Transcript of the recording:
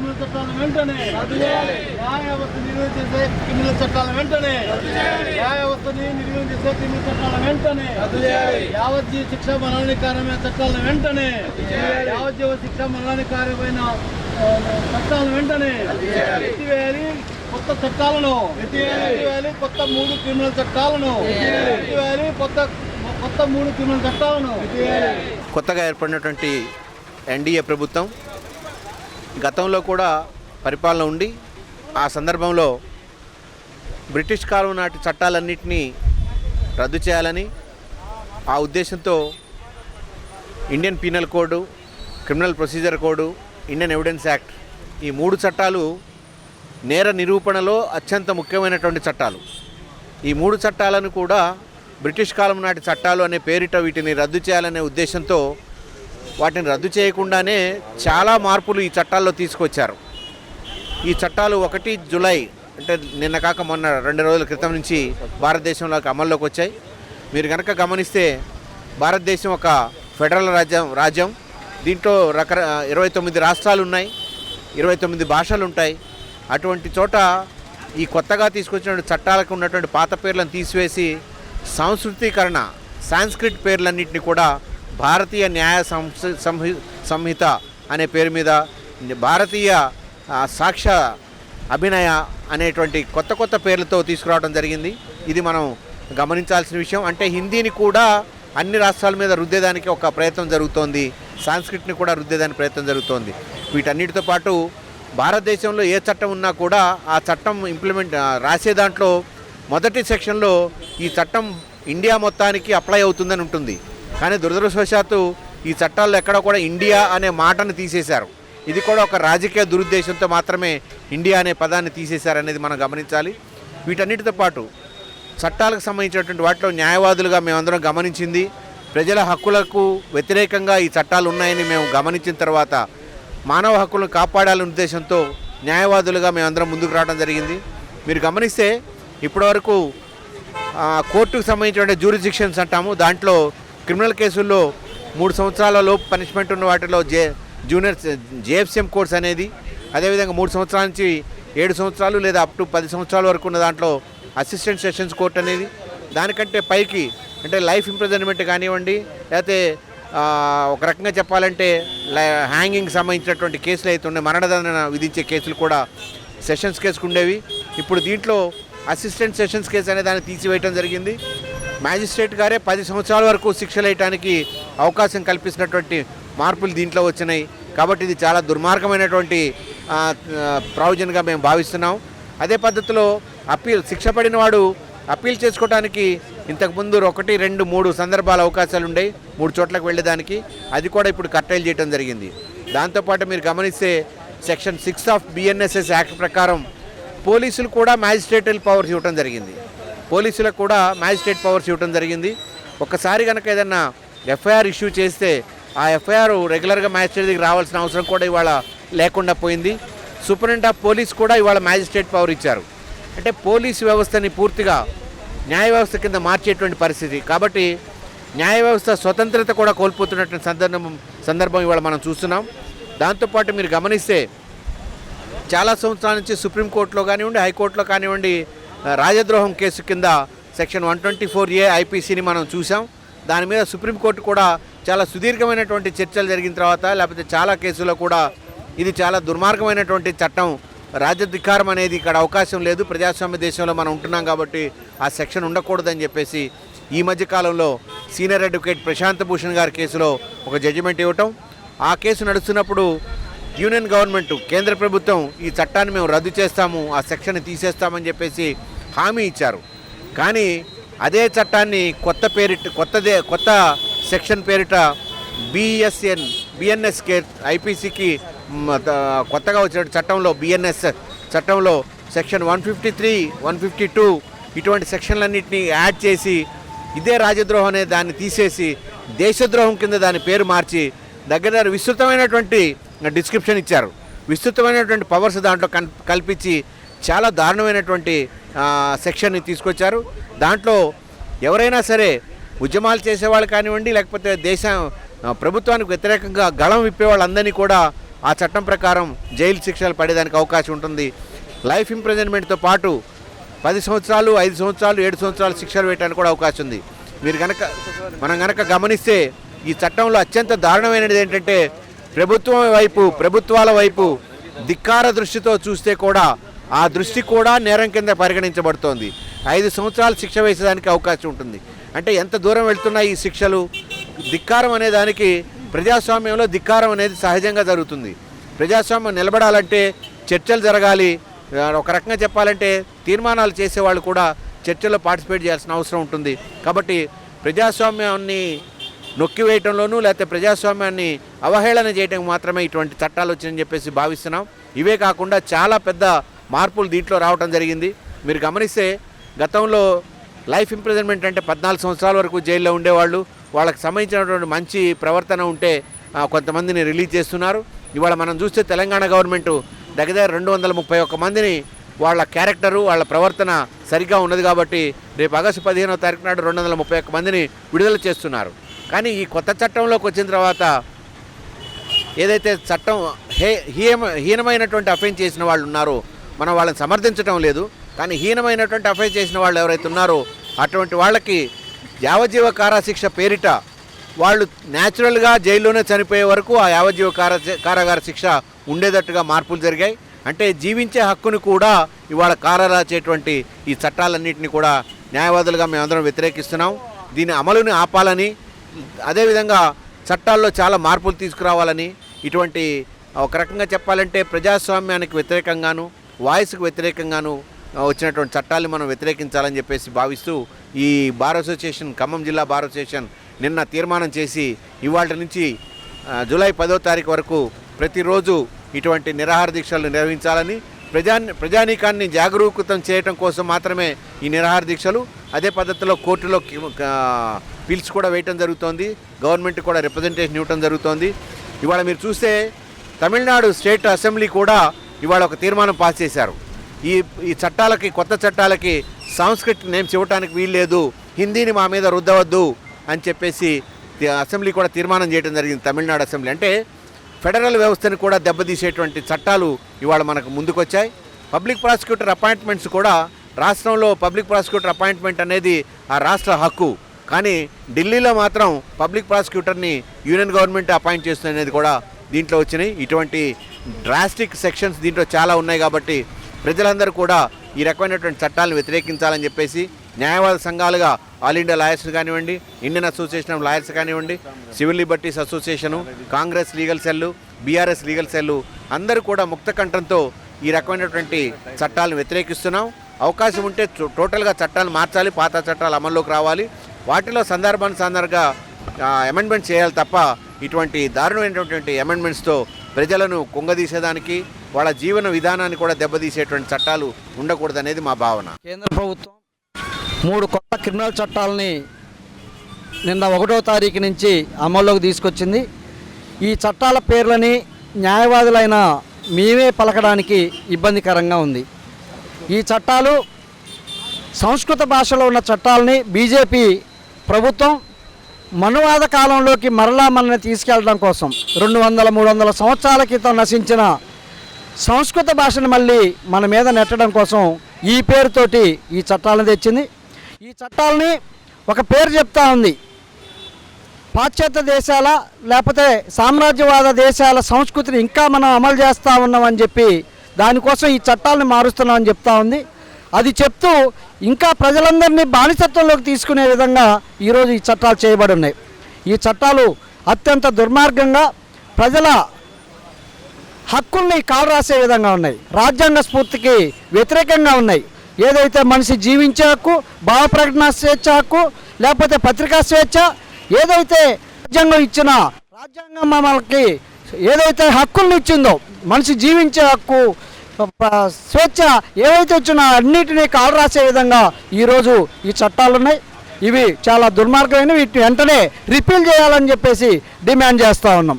Criminal చట్టాలను వెంటనే న్యాయ వ్యవస్థ నిర్వహణ చేసే క్రిమినల్ చట్టాలను వెంటనే న్యాయ వ్యవస్థని నిర్వహణ చేసే క్రిమినల్ చట్టాలను వెంటనే యావజ్జీవ శిక్ష మరణానికారమైన చట్టాలను వెంటనే యావజ్జీవ శిక్ష మరణానికారమైన చట్టాలను వెంటనే ఎత్తివేయాలి. కొత్త చట్టాలను ఎత్తివేయాలి. కొత్త మూడు క్రిమినల్ చట్టాలను ఎత్తివేయాలి. కొత్త కొత్త మూడు క్రిమినల్ చట్టాలను కొత్తగా ఏర్పడినటువంటి ఎన్డీఏ ప్రభుత్వం గతంలో కూడా పరిపాలన ఉండి ఆ సందర్భంలో బ్రిటిష్ కాలం నాటి చట్టాలన్నింటినీ రద్దు చేయాలని ఆ ఉద్దేశంతో Indian penal code criminal procedure code Indian evidence act ఈ మూడు చట్టాలు నేర నిరూపణలో అత్యంత ముఖ్యమైనటువంటి చట్టాలు. ఈ మూడు చట్టాలను కూడా బ్రిటిష్ కాలం నాటి చట్టాలు అనే పేరిట వీటిని రద్దు చేయాలనే ఉద్దేశంతో వాటిని రద్దు చేయకుండానే చాలా మార్పులు ఈ చట్టాల్లో తీసుకొచ్చారు. ఈ చట్టాలు ఒకటి జులై అంటే నిన్న కాక మొన్న రెండు రోజుల క్రితం నుంచి భారతదేశంలోకి అమల్లోకి వచ్చాయి. మీరు కనుక గమనిస్తే భారతదేశం ఒక ఫెడరల్ రాజ్యం రాజ్యం. దీంట్లో రక ఇరవై తొమ్మిది రాష్ట్రాలు ఉన్నాయి. ఇరవై తొమ్మిది భాషలు ఉంటాయి. అటువంటి చోట ఈ కొత్తగా తీసుకొచ్చిన చట్టాలకు ఉన్నటువంటి పాత పేర్లను తీసివేసి సాంస్కృతీకరణ సాంస్క్రిట్ పేర్లన్నింటినీ కూడా భారతీయ న్యాయ సంహి సంహిత అనే పేరు మీద భారతీయ సాక్ష్య అభినయ అనేటువంటి కొత్త కొత్త పేర్లతో తీసుకురావడం జరిగింది. ఇది మనం గమనించాల్సిన విషయం. అంటే హిందీని కూడా అన్ని రాష్ట్రాల మీద రుద్దేదానికి ఒక ప్రయత్నం జరుగుతోంది. సాంస్క్రిట్ని కూడా రుద్దేదానికి ప్రయత్నం జరుగుతోంది. వీటన్నిటితో పాటు భారతదేశంలో ఏ చట్టం ఉన్నా కూడా ఆ చట్టం ఇంప్లిమెంట్ రాసే దాంట్లో మొదటి సెక్షన్లో ఈ చట్టం ఇండియా మొత్తానికి అప్లై అవుతుందని ఉంటుంది. కానీ దురదృష్టవశాత్తు ఈ చట్టాల్లో ఎక్కడ కూడా ఇండియా అనే మాటను తీసేశారు. ఇది కూడా ఒక రాజకీయ దురుద్దేశంతో మాత్రమే ఇండియా అనే పదాన్ని తీసేశారనేది మనం గమనించాలి. వీటన్నిటితో పాటు చట్టాలకు సంబంధించినటువంటి వాటిలో న్యాయవాదులుగా మేమందరం గమనించింది. ప్రజల హక్కులకు వ్యతిరేకంగా ఈ చట్టాలు ఉన్నాయని మేము గమనించిన తర్వాత మానవ హక్కులను కాపాడాలనే ఉద్దేశంతో న్యాయవాదులుగా మేమందరం ముందుకు రావడం జరిగింది. మీరు గమనిస్తే ఇప్పటివరకు కోర్టుకు సంబంధించిన జ్యూరిసిక్షన్స్ అంటాము. దాంట్లో క్రిమినల్ కేసుల్లో మూడు సంవత్సరాల లోపు పనిష్మెంట్ ఉన్న వాటిలో జే జూనియర్ జేఎఫ్సిఎం కోర్స్ అనేది అదేవిధంగా మూడు సంవత్సరాల నుంచి ఏడు సంవత్సరాలు లేదా అప్ టు పది సంవత్సరాల వరకు ఉన్న దాంట్లో అసిస్టెంట్ సెషన్స్ కోర్ట్ అనేది దానికంటే పైకి అంటే లైఫ్ ఇంప్రిజన్మెంట్ కానివ్వండి లేకపోతే ఒక రకంగా చెప్పాలంటే హ్యాంగింగ్ సంబంధించినటువంటి కేసులు అయితే ఉన్నాయి మరణదండన విధించే కేసులు కూడా సెషన్స్ కేసుకు ఉండేవి. ఇప్పుడు దీంట్లో అసిస్టెంట్ సెషన్స్ కేసు అనే దాన్ని తీసివేయటం జరిగింది. మ్యాజిస్ట్రేట్ గారే పది సంవత్సరాల వరకు శిక్షలు వేయటానికి అవకాశం కల్పిస్తున్నటువంటి మార్పులు దీంట్లో వచ్చినాయి. కాబట్టి ఇది చాలా దుర్మార్గమైనటువంటి ప్రయోజనంగా ప్రావిజన్గా మేము భావిస్తున్నాం. అదే పద్ధతిలో అప్పీల్ శిక్ష పడిన వాడు అప్పీల్ చేసుకోవడానికి ఇంతకుముందు ఒకటి రెండు మూడు సందర్భాల అవకాశాలు ఉండేవి మూడు చోట్లకు వెళ్ళేదానికి. అది కూడా ఇప్పుడు కట్టైలు చేయడం జరిగింది. దాంతోపాటు మీరు గమనిస్తే section six of BNSS act ప్రకారం పోలీసులు కూడా మ్యాజిస్ట్రేటల్ పవర్స్ ఇవ్వడం జరిగింది. పోలీసులకు కూడా మ్యాజిస్ట్రేట్ పవర్స్ ఇవ్వడం జరిగింది. ఒక్కసారి కనుక ఏదన్నా ఎఫ్ఐఆర్ ఇష్యూ చేస్తే ఆ ఎఫ్ఐఆర్ రెగ్యులర్గా మ్యాజిస్ట్రేట్ దగ్గర రావాల్సిన అవసరం కూడా ఇవాళ లేకుండా పోయింది. సూపరింటెండెంట్ ఆఫ్ పోలీస్ కూడా ఇవాళ మ్యాజిస్ట్రేట్ పవర్ ఇచ్చారు. అంటే పోలీసు వ్యవస్థని పూర్తిగా న్యాయ వ్యవస్థ కింద మార్చేటువంటి పరిస్థితి. కాబట్టి న్యాయ వ్యవస్థ స్వతంత్రత కూడా కోల్పోతున్నటువంటి సందర్భం సందర్భం ఇవాళ మనం చూస్తున్నాం. దాంతోపాటు మీరు గమనిస్తే చాలా సంవత్సరాల నుంచి సుప్రీంకోర్టులో కానివ్వండి హైకోర్టులో కానివ్వండి రాజద్రోహం కేసు కింద section one twenty four A ఐపీసీని మనం చూసాం దాని మీద సుప్రీంకోర్టు కూడా చాలా సుదీర్ఘమైనటువంటి చర్చలు జరిగిన తర్వాత లేకపోతే చాలా కేసుల్లో కూడా ఇది చాలా దుర్మార్గమైనటువంటి చట్టం. రాజధికారం అనేది ఇక్కడ అవకాశం లేదు. ప్రజాస్వామ్య దేశంలో మనం ఉంటున్నాం కాబట్టి ఆ సెక్షన్ ఉండకూడదని చెప్పేసి ఈ మధ్య కాలంలో సీనియర్ అడ్వకేట్ ప్రశాంత్ భూషణ్ గారి కేసులో ఒక జడ్జిమెంట్ ఇవ్వటం. ఆ కేసు నడుస్తున్నప్పుడు యూనియన్ గవర్నమెంట్ కేంద్ర ప్రభుత్వం ఈ చట్టాన్ని మేము రద్దు చేస్తాము ఆ సెక్షన్ తీసేస్తామని చెప్పేసి హామీ ఇచ్చారు. కానీ అదే చట్టాన్ని కొత్త పేరిట కొత్తదే కొత్త సెక్షన్ పేరిట బిఎస్ఎన్ బిఎన్ఎస్కే ఐపీసీకి కొత్తగా వచ్చిన చట్టంలో బిఎన్ఎస్ చట్టంలో section one fifty three one fifty two ఇటువంటి సెక్షన్లన్నింటినీ యాడ్ చేసి ఇదే రాజద్రోహం అనే దాన్ని తీసేసి దేశద్రోహం కింద దాని పేరు మార్చి దగ్గర విస్తృతమైనటువంటి డిస్క్రిప్షన్ ఇచ్చారు. విస్తృతమైనటువంటి పవర్స్ దాంట్లో కల్పించి చాలా దారుణమైనటువంటి సెక్షన్ని తీసుకొచ్చారు. దాంట్లో ఎవరైనా సరే ఉద్యమాలు చేసేవాళ్ళు కానివ్వండి లేకపోతే దేశ ప్రభుత్వానికి వ్యతిరేకంగా గళం విప్పే వాళ్ళందరినీ కూడా ఆ చట్టం ప్రకారం జైలు శిక్షలు పడేదానికి అవకాశం ఉంటుంది. లైఫ్ ఇంప్రిజన్మెంట్తో పాటు పది సంవత్సరాలు ఐదు సంవత్సరాలు ఏడు సంవత్సరాలు శిక్షలు వేయడానికి కూడా అవకాశం ఉంది. మీరు గనక మనం గనక గమనిస్తే ఈ చట్టంలో అత్యంత దారుణమైనది ఏంటంటే ప్రభుత్వం వైపు ప్రభుత్వాల వైపు ధిక్కార దృష్టితో చూస్తే కూడా ఆ దృష్టి కూడా నేరం కింద పరిగణించబడుతోంది. ఐదు సంవత్సరాలు శిక్ష వేసేదానికి అవకాశం ఉంటుంది. అంటే ఎంత దూరం వెళ్తున్నాయి ఈ శిక్షలు? ధిక్కారం అనే దానికి ప్రజాస్వామ్యంలో ధిక్కారం అనేది సహజంగా జరుగుతుంది. ప్రజాస్వామ్యం నిలబడాలంటే చర్చలు జరగాలి. ఒక రకంగా చెప్పాలంటే తీర్మానాలు చేసేవాళ్ళు కూడా చర్చల్లో పార్టిసిపేట్ చేయాల్సిన అవసరం ఉంటుంది. కాబట్టి ప్రజాస్వామ్యాన్ని నొక్కివేయటంలోనూ లేకపోతే ప్రజాస్వామ్యాన్ని అవహేళన చేయడం మాత్రమే ఇటువంటి చట్టాలు వచ్చాయని చెప్పేసి భావిస్తున్నాం. ఇవే కాకుండా చాలా పెద్ద మార్పులు దీంట్లో రావడం జరిగింది. మీరు గమనిస్తే గతంలో లైఫ్ ఇంప్రిజన్మెంట్ అంటే పద్నాలుగు సంవత్సరాల వరకు జైల్లో ఉండేవాళ్ళు. వాళ్ళకి సంబంధించినటువంటి మంచి ప్రవర్తన ఉంటే కొంతమందిని రిలీజ్ చేస్తున్నారు. ఇవాళ మనం చూస్తే తెలంగాణ గవర్నమెంట్ దగ్గర రెండు వందల ముప్పై ఒక్క మందిని వాళ్ళ క్యారెక్టరు వాళ్ళ ప్రవర్తన సరిగ్గా ఉన్నది కాబట్టి రేపు ఆగస్టు పదిహేనో తారీఖు నాడు రెండు వందల ముప్పై ఒక్క మందిని విడుదల చేస్తున్నారు. కానీ ఈ కొత్త చట్టంలోకి వచ్చిన తర్వాత ఏదైతే చట్టం హే హీన హీనమైనటువంటి అఫెన్స్ చేసిన వాళ్ళు ఉన్నారో మనం వాళ్ళని సమర్థించడం లేదు. కానీ హీనమైనటువంటి అఫెన్స్ చేసిన వాళ్ళు ఎవరైతే ఉన్నారో అటువంటి వాళ్ళకి యావజీవ కారాశిక్ష పేరిట వాళ్ళు న్యాచురల్గా జైల్లోనే చనిపోయే వరకు ఆ యావజీవ కార కారాగార శిక్ష ఉండేటట్టుగా మార్పులు జరిగాయి. అంటే జీవించే హక్కును కూడా ఇవాళ కారాచేటువంటి ఈ చట్టాలన్నింటినీ కూడా న్యాయవాదులుగా మేమందరం వ్యతిరేకిస్తున్నాం. దీని అమలుని ఆపాలని అదేవిధంగా చట్టాల్లో చాలా మార్పులు తీసుకురావాలని ఇటువంటి ఒక రకంగా చెప్పాలంటే ప్రజాస్వామ్యానికి వ్యతిరేకంగాను వాయిస్కు వ్యతిరేకంగాను వచ్చినటువంటి చట్టాలను మనం వ్యతిరేకించాలని చెప్పేసి భావిస్తూ ఈ బార్ అసోసియేషన్ ఖమ్మం జిల్లా బార్ అసోసియేషన్ నిన్న తీర్మానం చేసి ఇవాళ నుంచి జూలై పదో తారీఖు వరకు ప్రతిరోజు ఇటువంటి నిరాహార దీక్షలు నిర్వహించాలని ప్రజా ప్రజానీకాన్ని జాగరూకతం చేయటం కోసం మాత్రమే ఈ నిరాహార దీక్షలు అదే పద్ధతిలో కోర్టులో పిల్స్ కూడా వేయటం జరుగుతోంది గవర్నమెంట్ కూడా రిప్రజెంటేషన్ ఇవ్వటం జరుగుతోంది. ఇవాళ మీరు చూస్తే తమిళనాడు స్టేట్ అసెంబ్లీ కూడా ఇవాళ ఒక తీర్మానం పాస్ చేశారు. ఈ ఈ చట్టాలకి కొత్త చట్టాలకి సాంస్కృతిక నేమ్స్ ఇవ్వటానికి వీల్లేదు హిందీని మా మీద రుద్దవద్దు అని చెప్పేసి అసెంబ్లీ కూడా తీర్మానం చేయడం జరిగింది తమిళనాడు అసెంబ్లీ. అంటే ఫెడరల్ వ్యవస్థను కూడా దెబ్బతీసేటువంటి చట్టాలు ఇవాళ మనకు ముందుకొచ్చాయి. పబ్లిక్ ప్రాసిక్యూటర్ అపాయింట్మెంట్స్ కూడా రాష్ట్రంలో పబ్లిక్ ప్రాసిక్యూటర్ అపాయింట్మెంట్ అనేది ఆ రాష్ట్ర హక్కు. కానీ ఢిల్లీలో మాత్రం పబ్లిక్ ప్రాసిక్యూటర్ని యూనియన్ గవర్నమెంట్ అపాయింట్ చేస్తుంది అనేది కూడా దీంట్లో వచ్చినాయి. ఇటువంటి డ్రాస్టిక్ సెక్షన్స్ దీంట్లో చాలా ఉన్నాయి కాబట్టి ప్రజలందరూ కూడా ఈ రకమైనటువంటి చట్టాలను వ్యతిరేకించాలని చెప్పేసి న్యాయవాద సంఘాలుగా ఆల్ ఇండియా లాయర్స్ కానివ్వండి ఇండియన్ అసోసియేషన్ ఆఫ్ లాయర్స్ కానివ్వండి civil liberties association Congress legal cell BRS legal cell అందరూ కూడా ముక్త కంఠంతో ఈ రకమైనటువంటి చట్టాలను వ్యతిరేకిస్తున్నాం. అవకాశం ఉంటే టోటల్గా చట్టాలు మార్చాలి పాత చట్టాలు అమల్లోకి రావాలి. వాటిలో సందర్భానుసారంగా అమెండ్మెంట్ చేయాలి తప్ప ఇటువంటి దారుణమైనటువంటి అమెండ్మెంట్స్తో ప్రజలను కుంగదీసేదానికి వాళ్ళ జీవన విధానాన్ని కూడా దెబ్బతీసేటువంటి చట్టాలు ఉండకూడదనేది మా భావన. కేంద్ర ప్రభుత్వం మూడు కొత్త క్రిమినల్ చట్టాలని నిన్న ఒకటో తారీఖు నుంచి అమల్లోకి తీసుకొచ్చింది. ఈ చట్టాల పేర్లని న్యాయవాదులైన మేమే పలకడానికి ఇబ్బందికరంగా ఉంది. ఈ చట్టాలు సంస్కృత భాషలో ఉన్న చట్టాలని బీజేపీ ప్రభుత్వం మనువాద కాలంలోకి మరలా మనల్ని తీసుకెళ్ళడం కోసం రెండు వందల మూడు వందల సంవత్సరాల క్రితం నశించిన సంస్కృత భాషను మళ్ళీ మన మీద నెట్టడం కోసం ఈ పేరుతోటి ఈ చట్టాలను తెచ్చింది. ఈ చట్టాలని ఒక పేరు చెప్తా ఉంది. పాశ్చాత్య దేశాల లేకపోతే సామ్రాజ్యవాద దేశాల సంస్కృతిని ఇంకా మనం అమలు చేస్తూ ఉన్నామని చెప్పి దానికోసం ఈ చట్టాలను మారుస్తున్నామని చెప్తా ఉంది. అది చెప్తూ ఇంకా ప్రజలందరినీ బానిసత్వంలోకి తీసుకునే విధంగా ఈరోజు ఈ చట్టాలు చేయబడి ఉన్నాయి. ఈ చట్టాలు అత్యంత దుర్మార్గంగా ప్రజల హక్కుల్ని కాలు రాసే విధంగా ఉన్నాయి. రాజ్యాంగ స్ఫూర్తికి వ్యతిరేకంగా ఉన్నాయి. ఏదైతే మనిషి జీవించే హక్కు భావ ప్రకటన స్వేచ్ఛ హక్కు లేకపోతే పత్రికా స్వేచ్ఛ ఏదైతే రాజ్యాంగం ఇచ్చిన రాజ్యాంగం మనకి ఏదైతే హక్కుల్ని ఇచ్చిందో మనిషి జీవించే హక్కు స్వేచ్ఛ ఏవైతే వచ్చినా అన్నిటినీ కాలు రాసే విధంగా ఈరోజు ఈ చట్టాలు ఉన్నాయి. ఇవి చాలా దుర్మార్గమైన వీటిని వెంటనే రిపీల్ చేయాలని చెప్పేసి డిమాండ్ చేస్తూ ఉన్నాం.